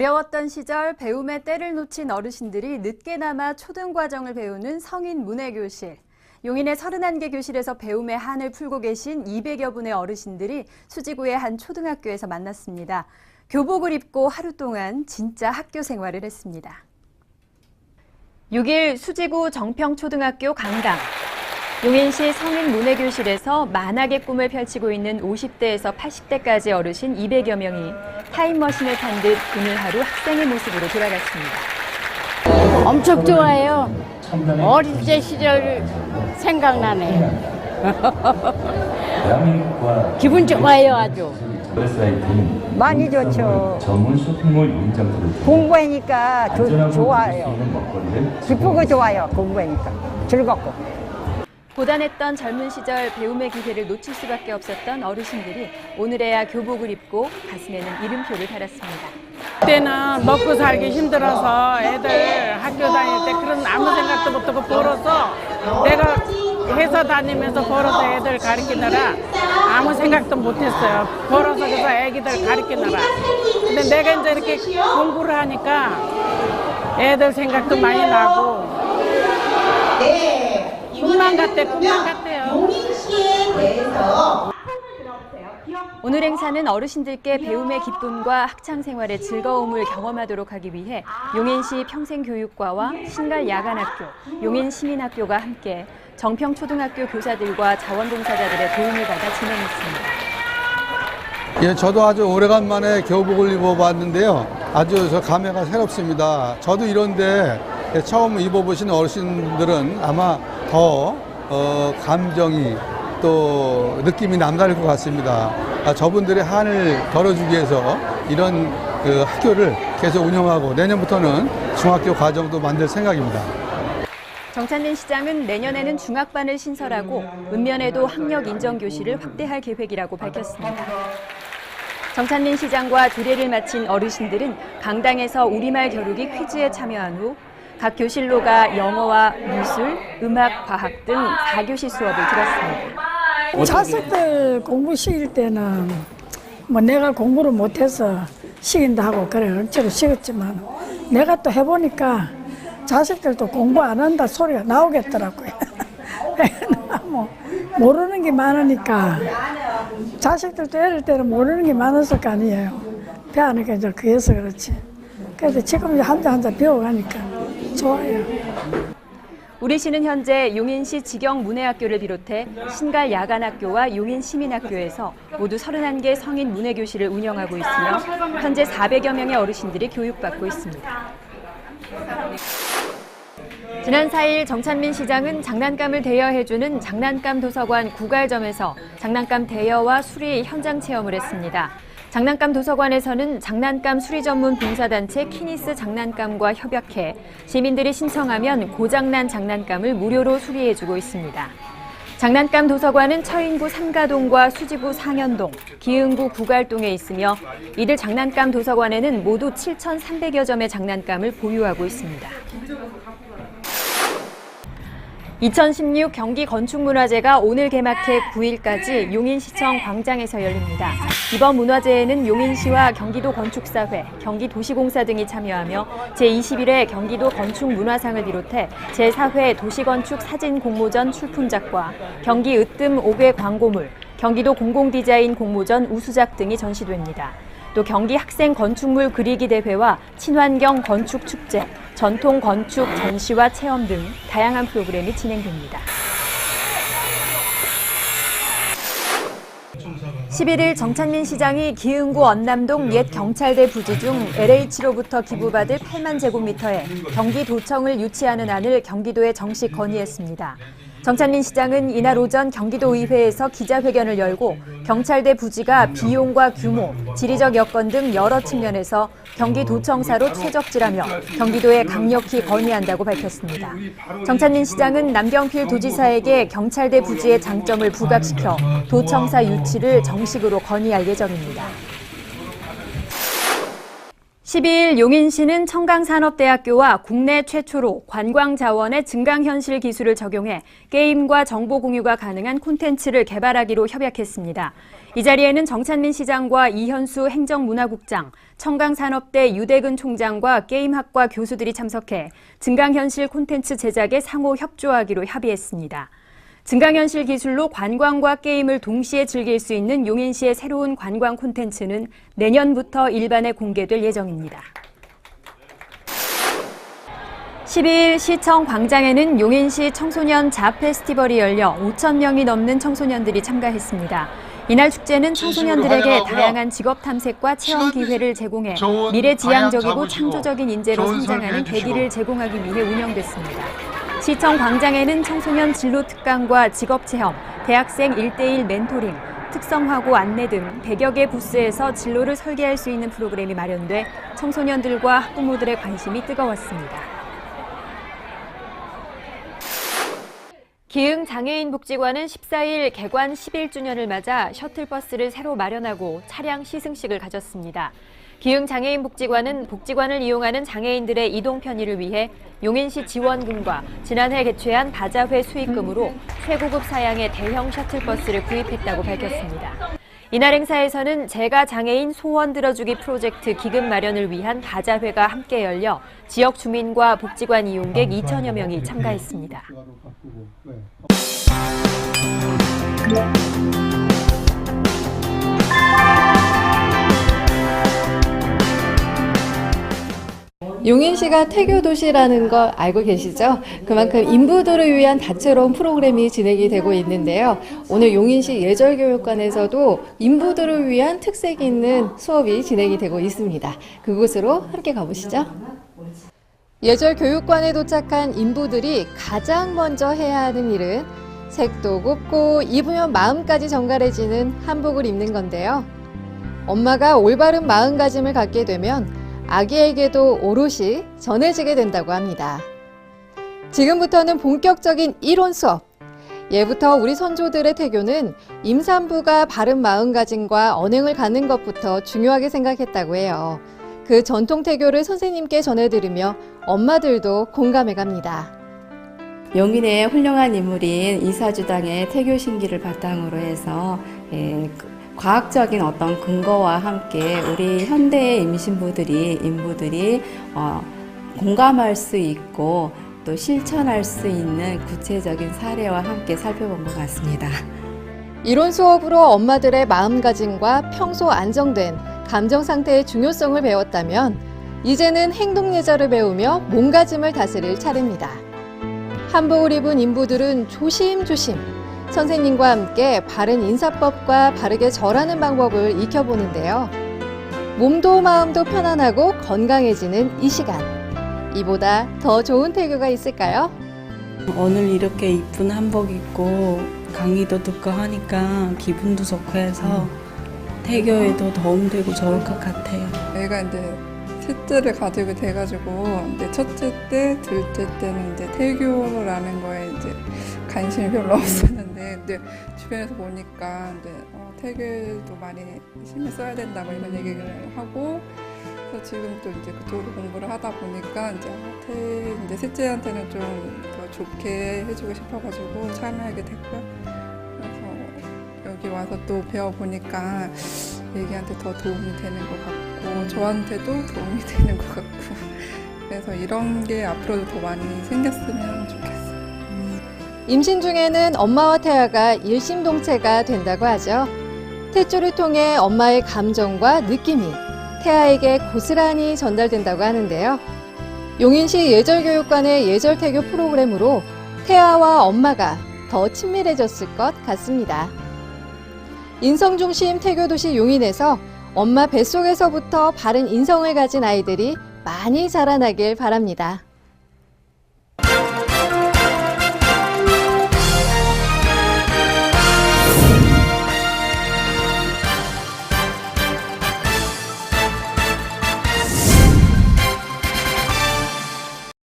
어려웠던 시절 배움의 때를 놓친 어르신들이 늦게나마 초등 과정을 배우는 성인 문해 교실. 용인의 31개 교실에서 배움의 한을 풀고 계신 200여 분의 어르신들이 수지구의 한 초등학교에서 만났습니다. 교복을 입고 하루 동안 진짜 학교 생활을 했습니다. 6일 수지구 정평초등학교 강당. 용인시 성인 문해교실에서 만학의 꿈을 펼치고 있는 50대에서 80대까지 어르신 200여 명이 타임머신을 탄 듯 오늘 하루 학생의 모습으로 돌아갔습니다. 엄청 좋아해요. 어릴 때 시절 생각나네. 기분 좋아요, 아주. 많이 좋죠. 공부하니까 조- 좋아요. 기쁘고 좋아요. 공부하니까 즐겁고. 고단했던 젊은 시절 배움의 기회를 놓칠 수밖에 없었던 어르신들이 오늘에야 교복을 입고 가슴에는 이름표를 달았습니다. 그때는 먹고 살기 힘들어서 애들 학교 다닐 때 그런 아무 생각도 못하고 벌어서 내가 회사 다니면서 벌어서 애들 가르치느라 아무 생각도 못했어요. 벌어서 그래서 애기들 가르치느라. 근데 내가 이제 이렇게 공부를 하니까 애들 생각도 많이 나고 꿈만 같대 꿈만 같대요. 오늘 행사는 어르신들께 배움의 기쁨과 학창 생활의 즐거움을 경험하도록 하기 위해 용인시 평생교육과와 신갈 야간학교, 용인시민학교가 함께 정평초등학교 교사들과 자원봉사자들의 도움을 받아 진행했습니다. 예, 저도 아주 오래간만에 교복을 입어봤는데요. 아주 저 감회가 새롭습니다. 저도 이런데 처음 입어보신 어르신들은 아마 더 어, 감정이 또 느낌이 남다를 것 같습니다. 아, 저분들의 한을 덜어주기 위해서 이런 그 학교를 계속 운영하고 내년부터는 중학교 과정도 만들 생각입니다. 정찬민 시장은 내년에는 중학반을 신설하고 읍면에도 학력 인정 교실을 확대할 계획이라고 밝혔습니다. 정찬민 시장과 두례를 마친 어르신들은 강당에서 우리말 겨루기 퀴즈에 참여한 후 각 교실로가 영어와 미술, 음악, 과학 등 4교시 수업을 들었습니다. 자식들 공부 시킬 때는 뭐 내가 공부를 못해서 시킨다 하고 그래 억지로 시켰지만 내가 또 해보니까 자식들도 공부 안 한다 소리가 나오겠더라고요. 뭐 모르는 게 많으니까 자식들도 어릴 때는 모르는 게 많았을 거 아니에요. 배우니까 이제 그래서 그렇지. 그래서 지금 이제 한자 한자 배워가니까 좋아요. 우리 시는 현재 용인시 직영문해학교를 비롯해 신갈 야간학교와 용인시민학교에서 모두 31개 성인 문해교실을 운영하고 있으며 현재 400여 명의 어르신들이 교육받고 있습니다. 지난 4일 정찬민 시장은 장난감을 대여해주는 장난감 도서관 구갈점에서 장난감 대여와 수리 현장 체험을 했습니다. 장난감 도서관에서는 장난감 수리 전문 봉사단체 키니스 장난감과 협약해 시민들이 신청하면 고장난 장난감을 무료로 수리해주고 있습니다. 장난감 도서관은 처인구 삼가동과 수지구 상현동, 기흥구 구갈동에 있으며 이들 장난감 도서관에는 모두 7,300여 점의 장난감을 보유하고 있습니다. 2016 경기 건축문화제가 오늘 개막해 9일까지 용인시청 광장에서 열립니다. 이번 문화제에는 용인시와 경기도 건축사회, 경기도시공사 등이 참여하며 제21회 경기도 건축문화상을 비롯해 제4회 도시건축 사진 공모전 출품작과 경기 으뜸 5개 광고물, 경기도 공공디자인 공모전 우수작 등이 전시됩니다. 또 경기 학생 건축물 그리기 대회와 친환경 건축 축제, 전통 건축 전시와 체험 등 다양한 프로그램이 진행됩니다. 11일 정찬민 시장이 기흥구 언남동 옛 경찰대 부지 중 LH로부터 기부받을 8만 제곱미터에 경기도청을 유치하는 안을 경기도에 정식 건의했습니다. 정찬민 시장은 이날 오전 경기도의회에서 기자회견을 열고 경찰대 부지가 비용과 규모, 지리적 여건 등 여러 측면에서 경기도청사로 최적지라며 경기도에 강력히 건의한다고 밝혔습니다. 정찬민 시장은 남경필 도지사에게 경찰대 부지의 장점을 부각시켜 도청사 유치를 정식으로 건의할 예정입니다. 12일 용인시는 청강산업대학교와 국내 최초로 관광자원의 증강현실 기술을 적용해 게임과 정보 공유가 가능한 콘텐츠를 개발하기로 협약했습니다. 이 자리에는 정찬민 시장과 이현수 행정문화국장, 청강산업대 유대근 총장과 게임학과 교수들이 참석해 증강현실 콘텐츠 제작에 상호 협조하기로 합의했습니다. 증강현실 기술로 관광과 게임을 동시에 즐길 수 있는 용인시의 새로운 관광 콘텐츠는 내년부터 일반에 공개될 예정입니다. 12일 시청 광장에는 용인시 청소년 잡 페스티벌이 열려 5천 명이 넘는 청소년들이 참가했습니다. 이날 축제는 청소년들에게 다양한 직업 탐색과 체험 기회를 제공해 미래지향적이고 창조적인 인재로 성장하는 계기를 제공하기 위해 운영됐습니다. 시청 광장에는 청소년 진로 특강과 직업 체험, 대학생 1대1 멘토링, 특성화고 안내 등 100여 개 부스에서 진로를 설계할 수 있는 프로그램이 마련돼 청소년들과 학부모들의 관심이 뜨거웠습니다. 기흥 장애인 복지관은 14일 개관 11주년을 맞아 셔틀버스를 새로 마련하고 차량 시승식을 가졌습니다. 기흥 장애인 복지관은 복지관을 이용하는 장애인들의 이동 편의를 위해 용인시 지원금과 지난해 개최한 바자회 수익금으로 최고급 사양의 대형 셔틀버스를 구입했다고 밝혔습니다. 이날 행사에서는 제가 장애인 소원 들어주기 프로젝트 기금 마련을 위한 바자회가 함께 열려 지역 주민과 복지관 이용객 2천여 명이 참가했습니다. 용인시가 태교 도시라는 거 알고 계시죠? 그만큼 인부들을 위한 다채로운 프로그램이 진행이 되고 있는데요. 오늘 용인시 예절교육관에서도 인부들을 위한 특색 있는 수업이 진행이 되고 있습니다. 그곳으로 함께 가보시죠. 예절 교육관에 도착한 인부들이 가장 먼저 해야 하는 일은 색도 곱고 입으면 마음까지 정갈해지는 한복을 입는 건데요. 엄마가 올바른 마음가짐을 갖게 되면 아기에게도 오롯이 전해지게 된다고 합니다. 지금부터는 본격적인 이론 수업. 예부터 우리 선조들의 태교는 임산부가 바른 마음가짐과 언행을 갖는 것부터 중요하게 생각했다고 해요. 그 전통 태교를 선생님께 전해드리며 엄마들도 공감해 갑니다. 용인의 훌륭한 인물인 이사주당의 태교 신기를 바탕으로 해서 예, 그 과학적인 어떤 근거와 함께 우리 현대의 임신부들이 인부들이 어, 공감할 수 있고 또 실천할 수 있는 구체적인 사례와 함께 살펴본 것 같습니다. 이론 수업으로 엄마들의 마음가짐과 평소 안정된 감정 상태의 중요성을 배웠다면 이제는 행동 예절을 배우며 몸가짐을 다스릴 차례입니다. 한복을 입은 인부들은 조심조심 선생님과 함께 바른 인사법과 바르게 절하는 방법을 익혀보는데요. 몸도 마음도 편안하고 건강해지는 이 시간. 이보다 더 좋은 태교가 있을까요? 오늘 이렇게 이쁜 한복 입고 강의도 듣고 하니까 기분도 좋고 해서 태교에도 도움 되고 좋을 것 같아요. 애가 이제 셋째를 가지고 돼가지고 이제 첫째 때, 둘째 때는 이제 태교라는 거에 이제 관심이 별로 없었는데 근데 주변에서 보니까 이제 어, 태교도 많이 힘을 써야 된다 뭐 이런 얘기를 하고 그래서 지금 또 이제 그쪽으로 공부를 하다 보니까 이제 아, 태 이제 셋째한테는 좀 더 좋게 해주고 싶어가지고 참여하게 됐고요. 그래서 여기 와서 또 배워 보니까 애기한테 더 도움이 되는 것 같고 저한테도 도움이 되는 것 같고 그래서 이런 게 앞으로도 더 많이 생겼으면 좋겠어요. 임신 중에는 엄마와 태아가 일심동체가 된다고 하죠. 탯줄을 통해 엄마의 감정과 느낌이 태아에게 고스란히 전달된다고 하는데요. 용인시 예절교육관의 예절태교 프로그램으로 태아와 엄마가 더 친밀해졌을 것 같습니다. 인성중심 태교도시 용인에서 엄마 뱃속에서부터 바른 인성을 가진 아이들이 많이 자라나길 바랍니다.